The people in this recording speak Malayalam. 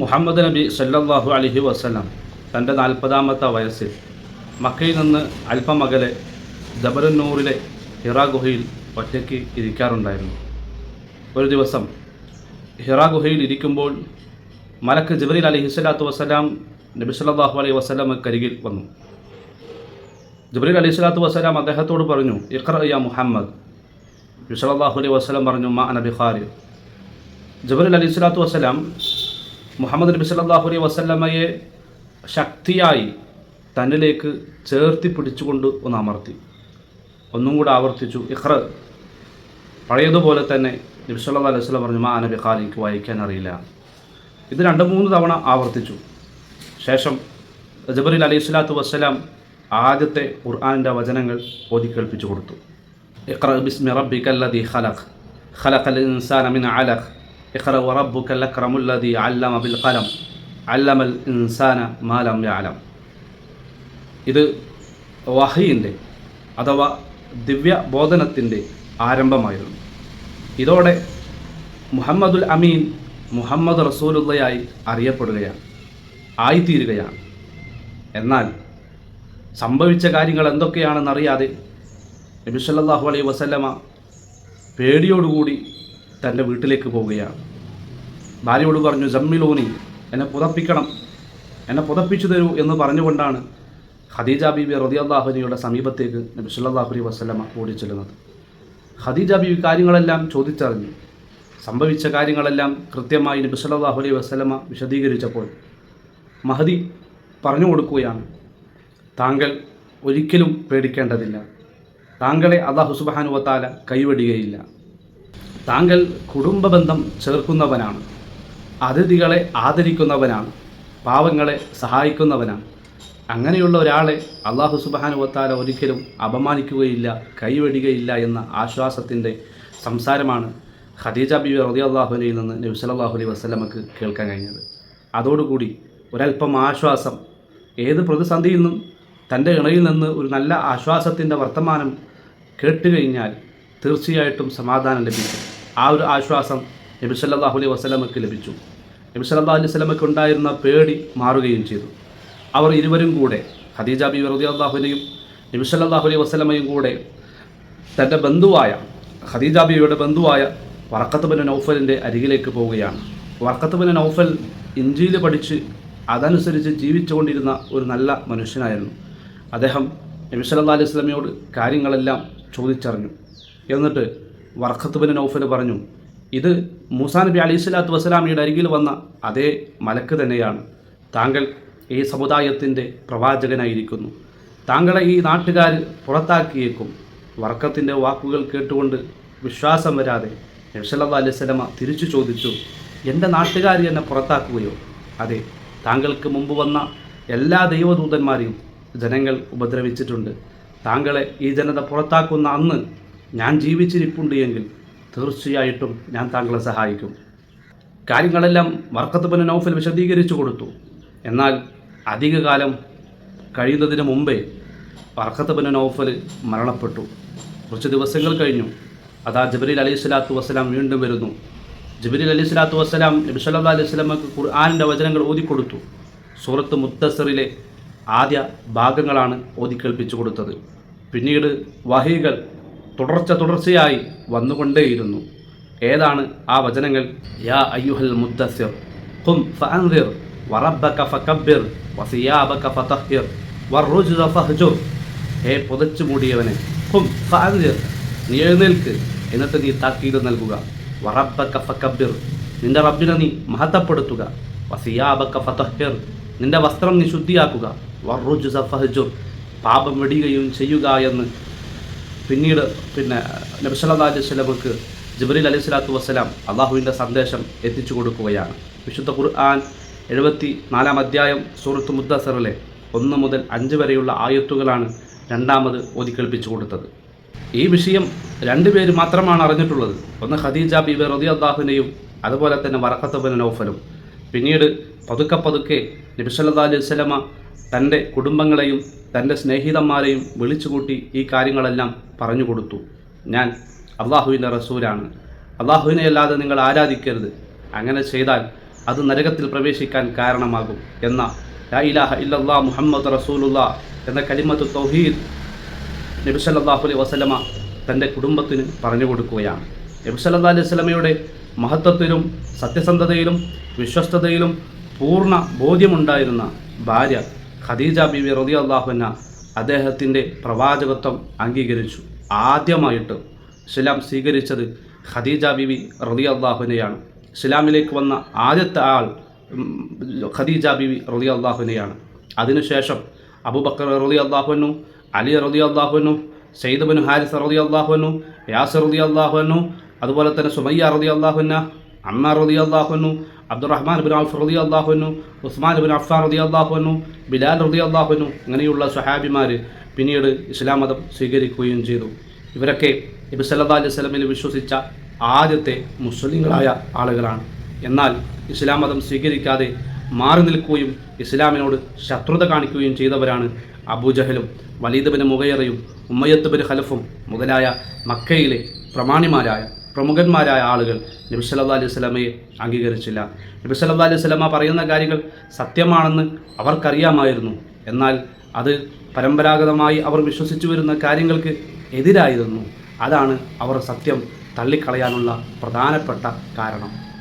മുഹമ്മദ് നബി സല്ലല്ലാഹു അലൈഹി വസല്ലം തന്റെ നാൽപ്പതാമത്തെ വയസ്സിൽ മക്കയിൽ നിന്ന് അല്പമകലെ അകലെ ഹിറ ഗുഹയിൽ ഒറ്റയ്ക്ക് ഇരിക്കാറുണ്ടായിരുന്നു. ഒരു ദിവസം ഹിറാ ഗുഹയിൽ ഇരിക്കുമ്പോൾ മലക്ക് ജിബ്രീൽ അലൈഹി സ്വലാത്തു വസ്സലാം നബി സല്ലല്ലാഹു അലൈഹി വസല്ലമക്കരികിൽ വന്നു. ജിബ്രീൽ അലൈഹി സ്വലാത്തു വസ്സലാം അദ്ദേഹത്തോട് പറഞ്ഞു ഇഖ്റ യാ മുഹമ്മദ്. നബി സല്ലാഹു അലൈഹി വസല്ലം പറഞ്ഞു മാ നബി ഖാരി ജിബ്രീൽ അലൈഹി സ്വലാത്തു വസ്സലാം മുഹമ്മദ് നബി സല്ലല്ലാഹു അലൈഹി വസല്ലമയെ ശക്തിയായി തന്നിലേക്ക് ചേർത്തി പിടിച്ചുകൊണ്ട് ഒന്ന് അമർത്തി. ഒന്നും കൂടെ ആവർത്തിച്ചു. ഇഖ്റ. പഴയതുപോലെ തന്നെ നബി സല്ലല്ലാഹു അലൈഹി വസല്ലം പറഞ്ഞു മാ നബി ഖാലി എനിക്ക് വായിക്കാൻ അറിയില്ല. ഇത് രണ്ട് മൂന്ന് തവണ ആവർത്തിച്ചു. ശേഷം ജബറിൽ അലൈഹി സ്വലാത്തു വസ്സലാം ആദ്യത്തെ ഖുർആാനിന്റെ വചനങ്ങൾ ഓതി കേൾപ്പിച്ചു കൊടുത്തു. ഇഖ്റ ബിസ്മി റബ്ബിക്കല്ലദി ഖലഖ് ഖലഖൽ ഇൻസാന മിൻ അലഖ്. ഇഖ്റ വറബ്ബുക്കൽ അക്രമുല്ലദി അല്ലമ ബിൽ ഖലം അല്ലമൽ ഇൻസാന ما لم يعلم. ഇത് വഹയിന്റെ അഥവാ ദിവ്യ ബോധനത്തിന്റെ ആരംഭമായിരുന്നു. ഇതോടെ മുഹമ്മദുൽ അമീൻ മുഹമ്മദ് റസൂലുള്ളയായി അറിയപ്പെടുകയാണ് ആയിത്തീരുകയാണ്. എന്നാൽ സംഭവിച്ച കാര്യങ്ങൾ എന്തൊക്കെയാണെന്നറിയാതെ നബി സല്ലല്ലാഹു അലൈഹി വസല്ലമ പേടിയോടുകൂടി തന്റെ വീട്ടിലേക്ക് പോവുകയാണ്. ഭാര്യയോട് പറഞ്ഞു ജമ്മിലോനി എന്നെ പുതപ്പിക്കണം എന്നെ പുതപ്പിച്ചു തരൂ എന്ന് പറഞ്ഞുകൊണ്ടാണ് ഖദീജ ബീബി റതിയല്ലാഹുനിയുടെ സമീപത്തേക്ക് നബി സല്ലാഹുലി അലൈഹി വസല്ലമ ഓടിച്ചെല്ലുന്നത് ഖദീജ ബീബി കാര്യങ്ങളെല്ലാം ചോദിച്ചറിഞ്ഞു. സംഭവിച്ച കാര്യങ്ങളെല്ലാം കൃത്യമായി നബി സല്ലല്ലാഹു അലൈഹി വസല്ലമ വിശദീകരിച്ചപ്പോൾ മഹദി പറഞ്ഞു കൊടുക്കുകയാണ് താങ്കൾ ഒരിക്കലും പേടിക്കേണ്ടതില്ല. താങ്കളെ അള്ളാഹു സുബാനുവത്താല കൈവടികയില്ല. താങ്കൾ കുടുംബബന്ധം ചേർക്കുന്നവനാണ്. അതിഥികളെ ആദരിക്കുന്നവനാണ്. പാവങ്ങളെ സഹായിക്കുന്നവനാണ്. അങ്ങനെയുള്ള ഒരാളെ അള്ളാഹു സുബാനുവത്താല ഒരിക്കലും അപമാനിക്കുകയില്ല കൈവടികയില്ല എന്ന ആശ്വാസത്തിന്റെ സംസാരമാണ് ഖദീജ ബിബി റതി അള്ളാഹുനയിൽ നിന്ന് നബി സല്ലല്ലാഹു അലൈഹി വസ്ലമക്ക് കേൾക്കാൻ കഴിഞ്ഞത്. അതോടുകൂടി ഒരല്പം ആശ്വാസം ഏത് പ്രതിസന്ധിയിൽ നിന്നും തന്റെ ഇണയിൽ നിന്ന് ഒരു നല്ല ആശ്വാസത്തിന്റെ വർത്തമാനം കേട്ടുകഴിഞ്ഞാൽ തീർച്ചയായിട്ടും സമാധാനം ലഭിക്കും. ആ ഒരു ആശ്വാസം നബി സല്ലല്ലാഹു അലൈഹി വസല്ലമക്ക് ലഭിച്ചു. നബി സല്ലല്ലാഹു അലൈഹി വസല്ലമക്ക് ഉണ്ടായിരുന്ന പേടി മാറുകയും ചെയ്തു. അവർ ഇരുവരും കൂടെ ഖദീജ ബി റതി അള്ളാഹുവിനെയും നബി സല്ലല്ലാഹു അലൈഹി വസല്ലമയും കൂടെ തന്റെ ബന്ധുവായ ഖദീജ ബിയുടെ ബന്ധുവായ വർക്കത്ത് ബിൻ നൗഫലിന്റെ അരികിലേക്ക് പോവുകയാണ്. വർക്കത്ത് ബിൻ നൗഫൽ ഇഞ്ചിയിൽ പഠിച്ച് അതനുസരിച്ച് ജീവിച്ചുകൊണ്ടിരുന്ന ഒരു നല്ല മനുഷ്യനായിരുന്നു. അദ്ദേഹം നബി സല്ലല്ലാഹു അലൈഹി വസല്ലമയോട് കാര്യങ്ങളെല്ലാം ചോദിച്ചറിഞ്ഞു. എന്നിട്ട് വർക്കത്ത് ബിൻ നൗഫൽ പറഞ്ഞു ഇത് മൂസാ നബി അലൈഹി സ്വലാത്തു വസ്സലാമിയുടെ അരികിൽ വന്ന അതേ മലക്ക് തന്നെയാണ്. താങ്കൾ ഈ സമുദായത്തിന്റെ പ്രവാചകനായിരിക്കുന്നു. താങ്കളെ ഈ നാട്ടുകാർ പുറത്താക്കിയേക്കും. വർക്കത്തിന്റെ വാക്കുകൾ കേട്ടുകൊണ്ട് വിശ്വാസം വരാതെ നബ്സല്ലാ സ്വലമ തിരിച്ചു ചോദിച്ചു എന്റെ നാട്ടുകാർ എന്നെ പുറത്താക്കുകയോ? അതെ താങ്കൾക്ക് മുമ്പ് വന്ന എല്ലാ ദൈവദൂതന്മാരെയും ജനങ്ങൾ ഉപദ്രവിച്ചിട്ടുണ്ട്. താങ്കളെ ഈ ജനത പുറത്താക്കുന്ന അന്ന് ഞാൻ ജീവിച്ചിരിപ്പുണ്ട് എങ്കിൽ തീർച്ചയായിട്ടും ഞാൻ താങ്കളെ സഹായിക്കും. കാര്യങ്ങളെല്ലാം വർക്കത്ത് ബിൻ നൗഫൽ വിശദീകരിച്ചു കൊടുത്തു. എന്നാൽ അധികകാലം കഴിയുന്നതിന് മുമ്പേ വർക്കത്ത് ബിൻ നൗഫൽ മരണപ്പെട്ടു. കുറച്ച് ദിവസങ്ങൾ കഴിഞ്ഞു. അതാ ജബരീൽ അലൈഹി സ്വലാത്തു വസ്സലാം വീണ്ടും വരുന്നു. ജബരീൽ അലൈഹി സ്വലാത്തു വസ്സലാം നബി സല്ലാ അലൈഹി സ്വലമക്ക് ഖുർആാനിന്റെ വചനങ്ങൾ ഓതിക്കൊടുത്തു സൂറത്ത് മുത്തസറിലെ ആദ്യ ഭാഗങ്ങളാണ് ഓതിക്കേൽപ്പിച്ചു കൊടുത്തത്. പിന്നീട് വഹികൾ തുടർച്ച തുടർച്ചയായി വന്നുകൊണ്ടേയിരുന്നു. ഏതാണ് ആ വചനങ്ങൾ? യാ അയ്യുഹൽ മുദ്ദസിർ ഖും ഫഅൻദിർ വറബ്ബക ഫകബ്ബിർ വസിയാബക ഫതഹ്ഹിർ വറുജ്സ ഫഹ്ജുർ. ഹേ പുതച്ചു മൂടിയവനെ ഖും ഫഅൻദിർ നീ എഴുന്നേൽക്ക് എന്നിട്ട് നീ താക്കീത് നൽകുക. വറബ്ബക ഫകബ്ബിർ നിന്റെ റബ്ബിനെ നീ മഹത്വപ്പെടുത്തുക. വസിയാബക ഫതഹ്ഹിർ നിന്റെ വസ്ത്രം നീ ശുദ്ധിയാക്കുക. വറുജ്സ ഫഹ്ജുർ പാപം വെടിയുകയും ചെയ്യുക എന്ന് പിന്നീട് പിന്നെ നബ്സല്ലാ അലൈഹി സ്വലമക്ക് ജിബ്രീൽ അലൈഹി സ്വലാത്തു വസ്സലാം അള്ളാഹുവിന്റെ സന്ദേശം എത്തിച്ചു കൊടുക്കുകയാണ്. വിശുദ്ധ ഖുർആൻ എഴുപത്തി നാലാം അധ്യായം സൂറത്ത് മുദ്ദസറിലെ ഒന്ന് മുതൽ അഞ്ച് വരെയുള്ള ആയത്തുകളാണ് രണ്ടാമത് ഓതിക്കേൽപ്പിച്ചു കൊടുത്തത്. ഈ വിഷയം രണ്ടുപേര് മാത്രമാണ് അറിഞ്ഞിട്ടുള്ളത്. ഒന്ന് ഖദീജ ബിബി റതി അള്ളാഹുവിനെയും അതുപോലെ തന്നെ വറക്കത്തുബിൻ നൗഫലും. പിന്നീട് പതുക്കെ പതുക്കെ നബിസല്ലാ അലൈഹി സ്വലമ തന്റെ കുടുംബങ്ങളെയും തന്റെ സ്നേഹിതന്മാരെയും വിളിച്ചുകൂട്ടി ഈ കാര്യങ്ങളെല്ലാം പറഞ്ഞു കൊടുത്തു. ഞാൻ അള്ളാഹുവിന്റെ റസൂലാണ്. അള്ളാഹുവിനെ അല്ലാതെ നിങ്ങൾ ആരാധിക്കരുത്. അങ്ങനെ ചെയ്താൽ അത് നരകത്തിൽ പ്രവേശിക്കാൻ കാരണമാകും എന്ന ലാ ഇലാഹ മുഹമ്മദ് റസൂലുള്ള എന്ന കലിമത്ത് തൗഹീദ് നബി സല്ലല്ലാഹു അലൈഹി വസല്ലമ തന്റെ കുടുംബത്തിന് പറഞ്ഞു കൊടുക്കുകയാണ്. നബി സല്ലല്ലാഹു അലൈഹി വസല്ലമയുടെ മഹത്വത്തിലും സത്യസന്ധതയിലും വിശ്വസ്തതയിലും പൂർണ ബോധ്യമുണ്ടായിരുന്ന ഭാര്യ ഖദീജ ബിബി അള്ളാഹുന അദ്ദേഹത്തിന്റെ പ്രവാചകത്വം അംഗീകരിച്ചു. ആദ്യമായിട്ട് ഇസ്ലാം സ്വീകരിച്ചത് ഖദീജ ബിബി അള്ളാഹുനെയാണ് ഇസ്ലാമിലേക്ക് വന്ന ആദ്യത്തെ ആൾ ഖദീജ ഖദീജ ബിബി അള്ളാഹുനെയാണ് അതിനുശേഷം അബുബക്കർ റതി അള്ളാഹുനു അലി റതി അള്ളാഹുനു സയ്യിദ് ബിൻ ഹാരിസ് റതി അള്ളാഹുനു യാസർ റതി അള്ളാഹുനു അതുപോലെ തന്നെ സുമയ്യ റതി അള്ളാഹുന അമ്മ റതി അള്ളാഹുനു അബ്ദുറഹ്മാൻ ബിൻ ഔഫ് റതി അള്ളാഹുനു ഉസ്മാൻ ബിൻ അഫ്ഫാൻ റതി അള്ളാഹുനു ബിലാൽ റതി അള്ളാഹുനു ഇങ്ങനെയുള്ള സുഹാബിമാർ പിന്നീട് ഇസ്ലാം മതം സ്വീകരിക്കുകയും ചെയ്തു. ഇവരൊക്കെ നബി സല്ലാ അലൈഹി സ്വലമിൽ വിശ്വസിച്ച ആദ്യത്തെ മുസ്ലിങ്ങളായ ആളുകളാണ്. എന്നാൽ ഇസ്ലാം മതം സ്വീകരിക്കാതെ മാറി നിൽക്കുകയും ഇസ്ലാമിനോട് ശത്രുത കാണിക്കുകയും ചെയ്തവരാണ് അബൂജഹലും വലീദ് ബിൻ മുഗയറയും ഉമ്മയത്ത് ബിൻ ഖലഫും മുതലായ മക്കയിലെ പ്രമാണിമാരായ പ്രമുഖന്മാരായ ആളുകൾ നബി സല്ലല്ലാഹു അലൈഹി വസല്ലമയെ അംഗീകരിച്ചില്ല. നബി സല്ലല്ലാഹു അലൈഹി വസല്ലമ പറയുന്ന കാര്യങ്ങൾ സത്യമാണെന്ന് അവർക്കറിയാമായിരുന്നു. എന്നാൽ അത് പരമ്പരാഗതമായി അവർ വിശ്വസിച്ചു വരുന്ന കാര്യങ്ങൾക്ക് എതിരായിരുന്നു. അതാണ് അവർ സത്യം തള്ളിക്കളയാനുള്ള പ്രധാനപ്പെട്ട കാരണം.